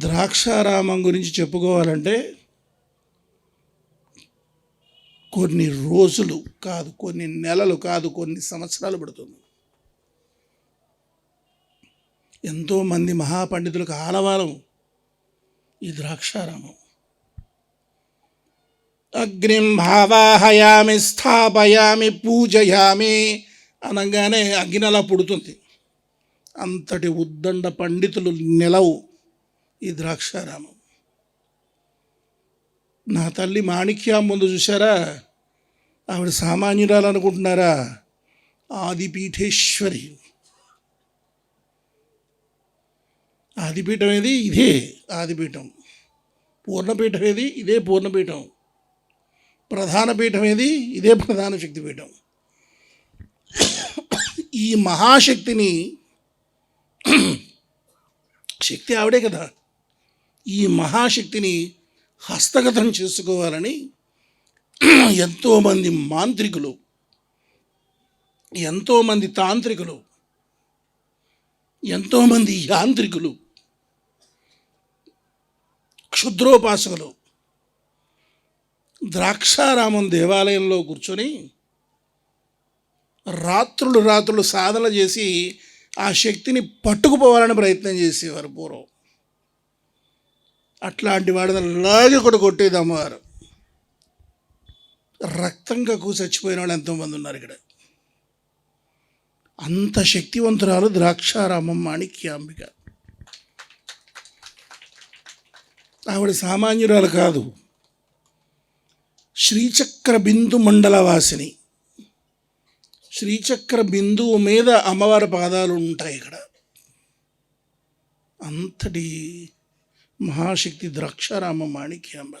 ద్రాక్షారామం గురించి చెప్పుకోవాలంటే కొన్ని రోజులు కాదు కొన్ని నెలలు కాదు కొన్ని సంవత్సరాలు పడుతుంది. ఎంతోమంది మహాపండితులకు ఆలవాలం ఈ ద్రాక్షారామం. అగ్నిం భావాహయామి స్థాపయామి పూజయామి అనగానే అగ్ని అలా పుడుతుంది. అంతటి ఉద్దండ పండితులు నిలవు. ఈ ద్రాక్షారామం. నా తల్లి మాణిక్యం ముందు చూసారా ఆవిడ సామాన్యురాలు అనుకుంటున్నారా ఆదిపీఠేశ్వరి. ఆదిపీఠం ఏది? ఇదే ఆదిపీఠం. పూర్ణపీఠం ఏది? ఇదే పూర్ణపీఠం. ప్రధాన పీఠం ఏది? ఇదే ప్రధాన శక్తిపీఠం. ఈ మహాశక్తిని శక్తి ఆవిడే కదా. ఈ మహాశక్తిని హస్తగతం చేసుకోవాలని ఎంతోమంది మాంత్రికులు ఎంతోమంది తాంత్రికులు ఎంతోమంది యాంత్రికులు క్షుద్రోపాసకులు ద్రాక్షారామం దేవాలయంలో కూర్చొని రాత్రులు రాత్రులు సాధన చేసి ఆ శక్తిని పట్టుకుపోవాలని ప్రయత్నం చేసేవారు పూర్వం. అట్లాంటి వాడిని అలాగే కూడా కొట్టేది అమ్మవారు. రక్తంగా చచ్చిపోయిన వాళ్ళు ఎంతోమంది ఉన్నారు ఇక్కడ. అంత శక్తివంతురాలు ద్రాక్షారామం మాణిక్యాంబిక ఆవిడ సామాన్యురాలు కాదు. శ్రీచక్ర బిందు మండలవాసిని. శ్రీచక్ర బిందువు మీద అమ్మవారి పాదాలు ఉంటాయి ఇక్కడ. అంతటి महाशक्ति द्राक्षाराम माणिक्य अंबा